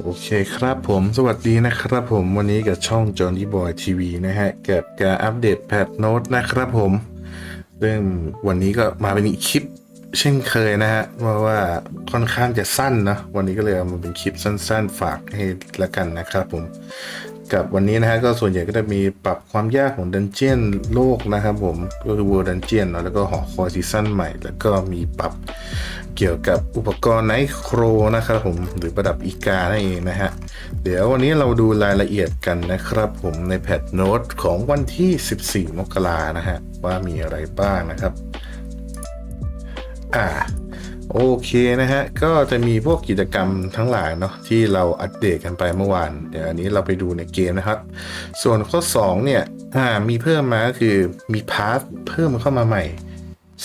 โอเคครับผมสวัสดีนะครับผมวันนี้กับช่อง Johnny Boy TV นะฮะกับการอัปเดตแพทโน้ตนะครับผมซึ่องวันนี้ก็มาเป็นอีกคลิปเช่นเคยนะฮะว่าว่าค่อนข้างจะสั้นนะวันนี้ก็เลยเอามาเป็นคลิปสั้น ๆ ฝากให้ละกันนะครับผมกับวันนี้นะฮะก็ส่วนใหญ่ก็จะมีปรับความยากของดันเจียนโลกนะครับผมก็คือ World Dungeon นะแล้วก็หอคอยซีซั่นใหม่ แล้วก็มีปรับ เกี่ยวกับอุปกรณ์ไนโครนะครับผมหรือประดับอีกานั่นเองนะฮะ เดี๋ยววันนี้เราดูรายละเอียดกันนะครับผมในแพทโน้ตของวันที่ 14 มกรานะฮะ ว่ามีอะไรบ้างนะครับ อ่าโอเคนะฮะ ก็จะมีพวกกิจกรรมทั้งหลายเนาะที่เราอัปเดตกันไปเมื่อวาน เดี๋ยวอันนี้เราไปดูในเกมนะครับ ส่วนข้อ 2 เนี่ย อ่า มีเพิ่มมาก็คือมีพาร์ทเพิ่มเข้ามาใหม่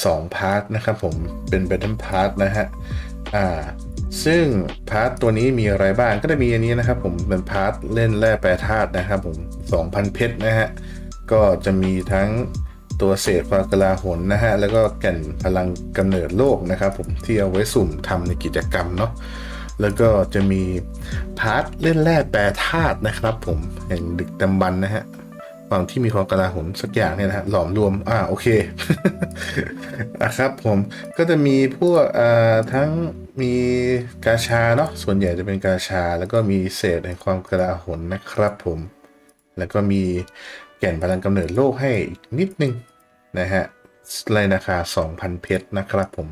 2พาร์ทนะครับผมเป็น Battle Pass นะฮะอ่าซึ่งพาร์ทตัวนี้มีอะไรบ้างก็จะมีอันนี้นะครับผมเป็นพาร์ทเล่นแร่แปรธาตุนะครับผม 2,000 เพชรนะฮะ ก็จะมีทั้งตัวเศษควากลาหนนะฮะ แล้วก็แก่นพลังกำเนิดโลกนะครับผมที่เอาไว้สุ่มทำในกิจกรรมเนาะแล้วก็จะมีพาร์ทเล่นแร่แปรธาตุนะครับผมแห่งดึกดำบรรพ์นะฮะ ความที่มีความกลาหนสักอย่างเนี่ยนะฮะหลอมรวม อ่าโอเคนะครับผมก็จะมีพวกอ่าทั้งมีกาชาเนาะส่วนใหญ่จะเป็นกาชา แล้วก็มีเศษแห่งความกลาหนนะครับผม แล้วก็มีแก่นพลังกำเนิดโลกให้อีกนิดนึงนะฮะในราคา 2,000 เพชรนะครับผม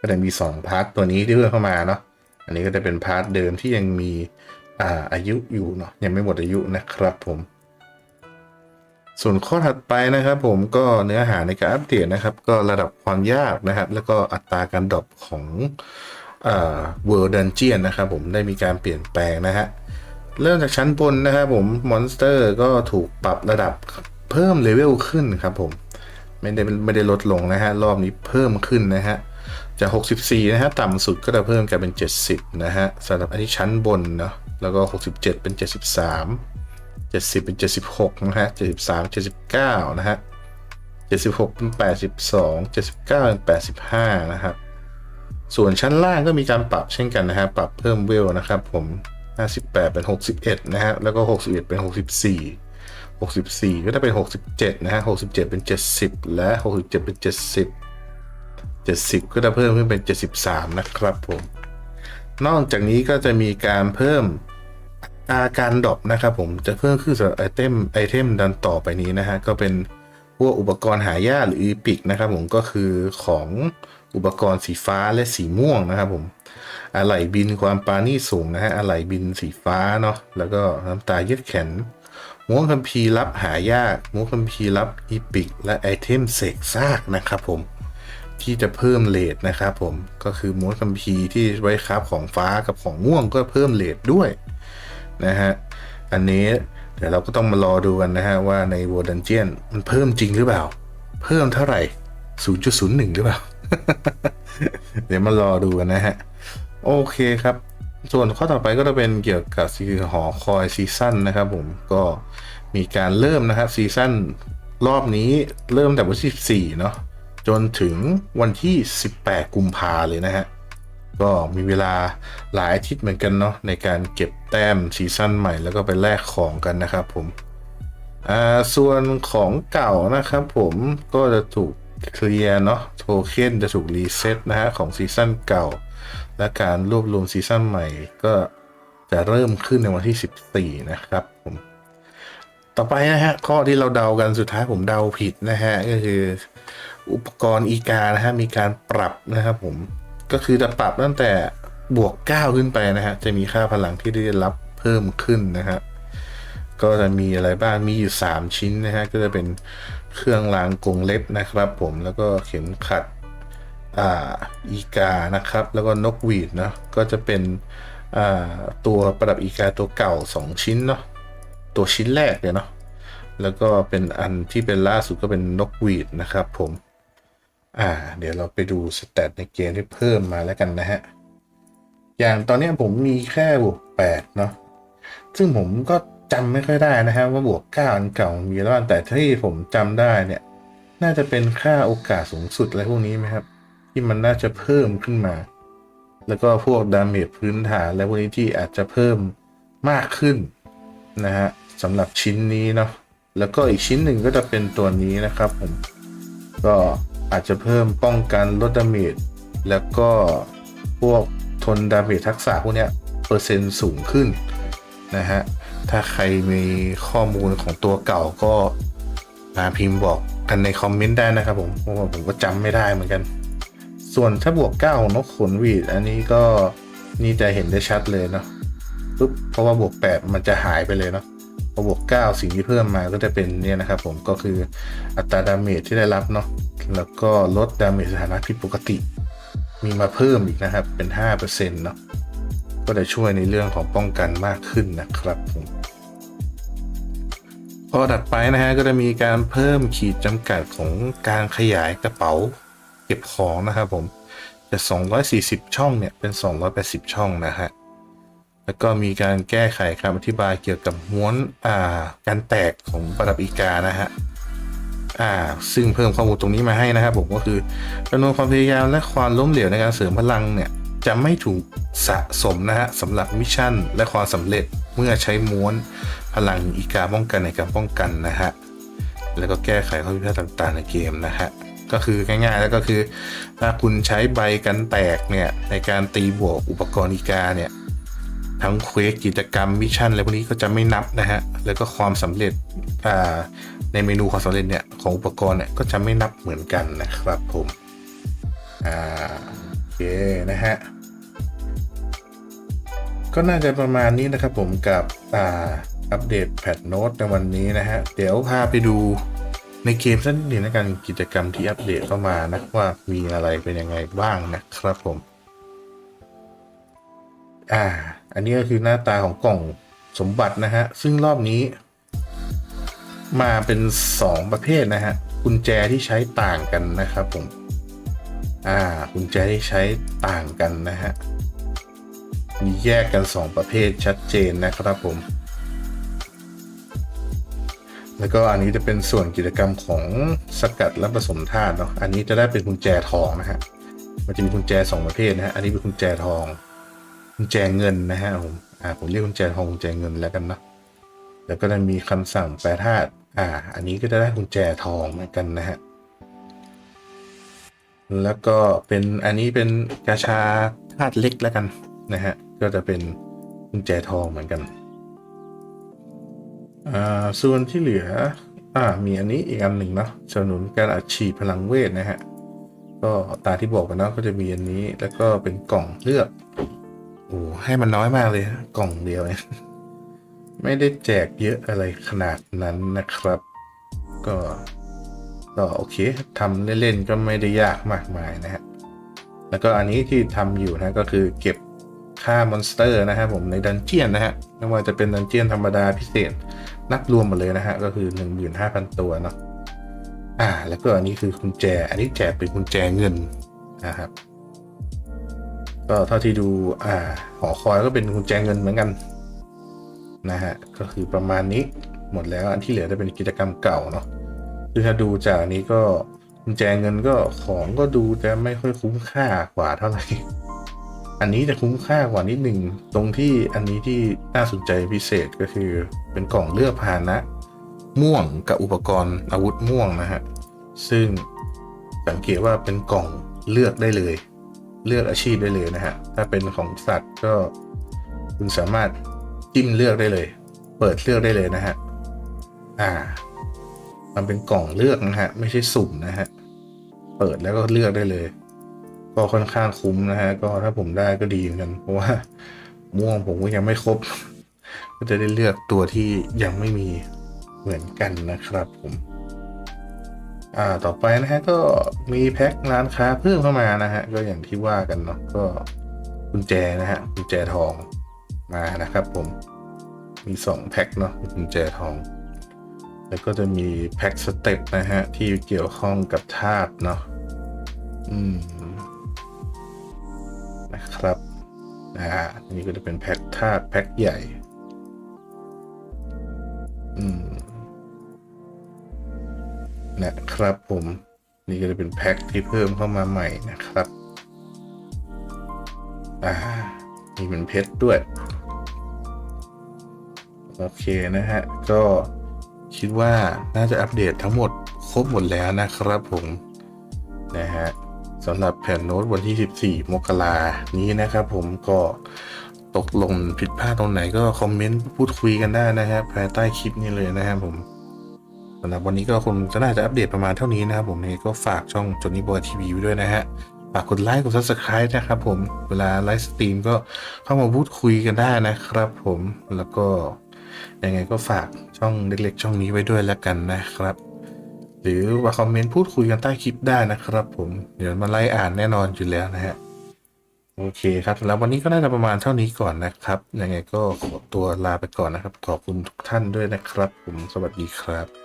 ก็จะมี 2 พาร์ทตัวนี้ที่เพิ่มเข้ามาเนาะอันนี้ก็จะเป็นพาร์ทเดิมที่ยังมีอ่าอายุอยู่เนาะยังไม่หมดอายุนะครับผม ส่วนข้อถัดไปนะครับ ผมก็เนื้อหาในการอัปเดตนะครับ ก็ระดับความยากนะครับ แล้วก็อัตราการดรอปของเอ่อ World Dungeon นะครับ ผมได้มีการเปลี่ยนแปลงนะฮะเริ่มจากชั้นบนนะครับผมมอนสเตอร์ก็ถูกปรับระดับเพิ่มเลเวลขึ้นครับผมไม่ได้ไม่ได้ลดลงนะฮะรอบนี้เพิ่มขึ้นนะฮะจาก 64 นะฮะต่ำสุดก็จะเพิ่มกลายเป็น 70 นะฮะสำหรับอันนี้ชั้นบนเนาะแล้วก็ 67 เป็น 73 70 เป็น 76 นะฮะ 73 79 นะฮะ 76 เป็น 82 79 เป็น 85 นะครับ ส่วนชั้นล่างก็มีการปรับเช่นกันนะฮะ ปรับเพิ่มเวลนะครับผม 58 เป็น 61 นะฮะ แล้วก็ 61 เป็น 64 64 ก็จะเป็น 67 นะฮะ 67 เป็น 70 และ 67 เป็น 70 70 ก็จะเพิ่มขึ้นเป็น 73 นะครับผม นอกจากนี้ก็จะมีการเพิ่มาการดรอปนะครับผมจะเพิ่มขึ้นสำหรับไอเทมไอเทมดันต่อไปนี้นะฮะก็เป็นพวกอุปกรณ์หายากหรืออีพิกนะครับผมก็คือของอุปกรณ์สีฟ้าและสีม่วงนะครับผมอะไหล่บินความปาณีตสูงนะฮะอะไหล่บินสีฟ้าเนาะแล้วก็น้ำตาเยือกแข็งม้วนคัมภีร์ลับหายากม้วนคัมภีร์ลับอีพิก และไอเทมเสกซากนะครับผมที่จะเพิ่มเลทนะครับผมก็คือม้วนคัมภีร์ที่ไว้คราบของฟ้ากับของม่วงก็เพิ่มเลทด้วย นะฮะ อันนี้เดี๋ยวเราก็ต้องมารอดูกันนะฮะ ว่าใน World Dungeon มันเพิ่มจริงหรือเปล่า เพิ่มเท่าไหร่ 0.01 หรือเปล่า เดี๋ยวมารอดูกันนะฮะ โอเคครับ ส่วนข้อต่อไปก็จะเป็นเกี่ยวกับซีหอคอยซีซั่นนะครับผมก็มีการเริ่มนะครับซีซั่นรอบนี้เริ่มแต่วันที่ 14 เนาะจนถึงวันที่ 18 กุมภาเลยนะฮะ ก็มีเวลาหลายอาทิตย์เหมือนกันเนาะในการเก็บแต้มซีซั่นใหม่แล้วก็ไปแลกของกันนะครับผมอ่าส่วนของเก่านะครับผมก็จะถูกเคลียร์เนาะโทเค็นจะถูกรีเซ็ตนะฮะของซีซั่นเก่า และการรวบรวมซีซั่นใหม่ก็จะเริ่มขึ้นในวันที่ 14 นะครับผมต่อไปนะฮะข้อที่เราเดากันสุดท้ายผมเดาผิดนะฮะก็คืออุปกรณ์อีกานะฮะมีการปรับนะครับผม ก็คือจะปรับตั้งแต่บวก 9 ขึ้นไปนะฮะ จะมีค่าพลังที่ได้รับเพิ่มขึ้นนะฮะ ก็จะมีอะไรบ้าง มีอยู่ 3 ชิ้นนะฮะ ก็จะเป็นเครื่องรางกรงเล็บนะครับผมแล้วก็เข็มขัดอ่าอีกานะครับ แล้วก็นกหวีดเนาะก็จะเป็นอ่าตัวประดับอีกาตัวเก่า 2 ชิ้นเนาะตัวชิ้นแรกเลยเนาะแล้วก็เป็นอันที่เป็นล่าสุดก็เป็นนกหวีดนะครับผม อ่า เดี๋ยวเราไปดูสเตตในเกมที่เพิ่มมาแล้วกันนะฮะ อย่างตอนนี้ผมมีแค่บวกแปดเนาะ ซึ่งผมก็จำไม่ค่อยได้นะฮะว่าบวกเก้าอันเก่ามีแล้วแต่ที่ผมจำได้เนี่ย น่าจะเป็นค่าโอกาสสูงสุดอะไรพวกนี้ไหมครับ ที่มันน่าจะเพิ่มขึ้นมา แล้วก็พวกดาเมจพื้นฐานและพวกนี้ที่อาจจะเพิ่มมากขึ้นนะฮะสำหรับชิ้นนี้เนาะ แล้วก็อีกชิ้นหนึ่งก็จะเป็นตัวนี้นะครับผม ก็ อาจจะเพิ่มป้องกันลดดาเมจแล้วก็พวกทนดาเมจทักษะพวกเนี้ยเปอร์เซ็นต์สูงขึ้นนะฮะ ถ้าใครมีข้อมูลของตัวเก่าก็มาพิมพ์บอกกันในคอมเมนต์ได้นะครับผมเพราะว่าผมก็จำไม่ได้เหมือนกัน ส่วนถ้าบวก 9 ของนกขนวีด อันนี้ก็นี่จะเห็นได้ชัดเลยเนาะปุ๊บเพราะว่าบวก 8 มันจะหายไปเลยเนาะพอบวก 9 สิ่งที่เพิ่มมาก็จะเป็นเนี่ยนะครับผมก็คืออัตราดาเมจที่ได้รับเนาะ แล้วก็ลดดาเมจสถานะผิดปกติ มีมาเพิ่มอีกนะครับ เป็น 5%เนาะก็จะช่วยในเรื่องของป้องกันมากขึ้นนะครับผมพอถัดไปนะฮะก็จะมีการเพิ่มขีดจำกัดของการขยายกระเป๋าเก็บของนะครับผมจาก 240 ช่องเนี่ยเป็น 280 ช่องนะฮะแล้วก็มีการแก้ไขคำอธิบายเกี่ยวกับม้วนอ่าการแตกของประดับอีกานะฮะ อ่าซึ่งเพิ่มข้อมูลตรงนี้มาให้นะครับผมก็คือจำนวนความพยายามและความล้มเหลวในการเสริมพลังเนี่ยจะไม่ถูกสะสมนะฮะสำหรับมิชชั่นและความสำเร็จเมื่อใช้ม้วนพลังอีกาป้องกันในการป้องกันนะฮะแล้วก็แก้ไขข้อพิพาทต่างๆในเกมนะฮะก็คือง่ายๆแล้วก็คือ ถ้าคุณใช้ใบกันแตกเนี่ยในการตีบวกอุปกรณ์อีกาเนี่ย ทั้งเควสกิจกรรมมิชชั่นอะไรพวกนี้ก็จะไม่นับนะฮะ แล้วก็ความสำเร็จในเมนูความสำเร็จเนี่ยของอุปกรณ์เนี่ยก็จะไม่นับเหมือนกันนะครับผมอ่าโอเคนะฮะก็น่าจะประมาณนี้นะครับผมกับอ่าอัปเดตแพทโน้ตในวันนี้นะฮะ เดี๋ยวพาไปดูในเกมสักนิดหนึ่งในการกิจกรรมที่อัปเดตเข้ามานะว่ามีอะไรเป็นยังไงบ้างนะครับผม อ่า อันนี้ก็คือหน้าตาของกล่องสมบัตินะฮะ ซึ่งรอบนี้ มาเป็น 2 ประเภทนะฮะ กุญแจที่ใช้ต่างกันนะครับผม อ่า กุญแจที่ใช้ต่างกันนะฮะ มีแยกกัน 2 ประเภทชัดเจนนะครับผม แล้วก็อันนี้จะเป็นส่วนกิจกรรมของสกัดและผสมธาตุเนาะ อันนี้จะได้เป็นกุญแจทองนะฮะ มันจะมีกุญแจ 2 ประเภทนะฮะ อันนี้เป็นกุญแจทอง กุญแจเงินนะฮะผมอ่าผมเรียกกุญแจทองกุญแจเงินแล้วกันเนาะแล้วก็จะมีคำสั่งแปรธาตุอ่า อันนี้ก็จะได้กุญแจทองเหมือนกันนะฮะแล้วก็เป็นอันนี้เป็นกาชาธาตุเล็กแล้วกันนะฮะก็จะเป็นกุญแจทองเหมือนกันอ่าส่วนที่เหลืออ่ามีอันนี้อีกอันหนึ่งเนาะสนับสนุนการอัดฉีดพลังเวทนะฮะก็ตาที่บอกกันเนาะก็จะมีอันนี้แล้วก็เป็นกล่องเลือก อ้ให้มันน้อยมากเลย กล่องเดียวเองไม่ได้แจกเยอะอะไรขนาดนั้นนะครับ ก็ก็โอเคทำเล่นๆก็ไม่ได้ยากมากมายนะฮะแล้วก็อันนี้ที่ทำอยู่นะก็คือเก็บค่ามอนสเตอร์นะครับผมในดันเจียนนะฮะไม่ว่าจะเป็นดันเจียนธรรมดาพิเศษ นับรวมหมดเลยนะฮะ ก็คือ 15,000 ตัวเนาะอ่า แล้วก็อันนี้คือกุญแจ อันนี้แจกเป็นกุญแจเงินนะครับ ก็เท่าที่ดูอ่าหอคอยก็เป็นกุญแจเงินเหมือนกันนะฮะก็คือประมาณนี้หมดแล้วอันที่เหลือจะเป็นกิจกรรมเก่าเนาะคือถ้าดูจากนนี้ก็กุญแจเงินก็ของก็ดูจะไม่ค่อยคุ้มค่ากว่าเท่าไหร่อันนี้จะคุ้มค่ากว่านิดหนึ่งตรงที่อันนี้ที่น่าสนใจพิเศษก็คือเป็นกล่องเลือกพาหนะ ม่วงกับอุปกรณ์อาวุธม่วงนะฮะซึ่งสังเกตว่าเป็นกล่องเลือกได้เลย เลือกอาชีพได้เลยนะฮะ ถ้าเป็นของสัตว์ก็คุณสามารถจิ้มเลือกได้เลย เปิดเลือกได้เลยนะฮะ อ่า มันเป็นกล่องเลือกนะฮะ ไม่ใช่สุ่มนะฮะ เปิดแล้วก็เลือกได้เลย ก็ค่อนข้างคุ้มนะฮะ ก็ถ้าผมได้ก็ดีเหมือนกัน เพราะว่าม่วงผมก็ยังไม่ครบ ก็จะได้เลือกตัวที่ยังไม่มีเหมือนกันนะครับผม อ่าต่อไปนะฮะก็มีแพ็คร้านค้าเพิ่มเข้ามานะฮะก็อย่างที่ว่ากันเนาะก็กุญแจนะฮะกุญแจทองมานะครับผมมีสองแพ็คเนาะกุญแจทอง แล้วก็จะมีแพ็คสเต็ปนะฮะที่เกี่ยวข้องกับธาตุเนาะอืมนะครับนะฮะอันนี้ก็จะเป็นแพ็คธาตุแพ็คใหญ่ อืม นะครับผมนี่ก็จะเป็นแพ็คที่เพิ่มเข้ามาใหม่นะครับอ่ามีเป็นเพชรด้วย โอเคนะฮะ ก็คิดว่าน่าจะอัปเดตทั้งหมดครบหมดแล้วนะครับผมนะฮะสำหรับแผ่นโน้ตวันที่ 14 มกรานี้นะครับผมก็ตกลงผิดพลาดตรงไหนก็คอมเมนต์พูดคุยกันได้นะครับภายใต้คลิปนี้เลยนะครับผม สำหรับวันนี้ก็คงจะน่าจะอัปเดตประมาณเท่านี้นะครับผมยังไงก็ฝากช่องจนนี่บอยทีวีไว้ด้วยนะฮะฝากกดไลค์กด subscribe นะครับผมเวลาไลฟ์สตรีมก็เข้ามาพูดคุยกันได้นะครับผมแล้วก็ยังไงก็ฝากช่องเล็กๆ ช่องนี้ไว้ด้วยแล้วกันนะครับ หรือว่าคอมเมนต์พูดคุยกันใต้คลิปได้นะครับผมเดี๋ยวมาไล่อ่านแน่นอนอยู่แล้วนะฮะโอเคครับแล้ววันนี้ก็น่าจะประมาณเท่านี้ก่อนนะครับยังไงก็ขอตัวลาไปก่อนนะครับ ขอบคุณทุกท่านด้วยนะครับ ผมสวัสดีครับ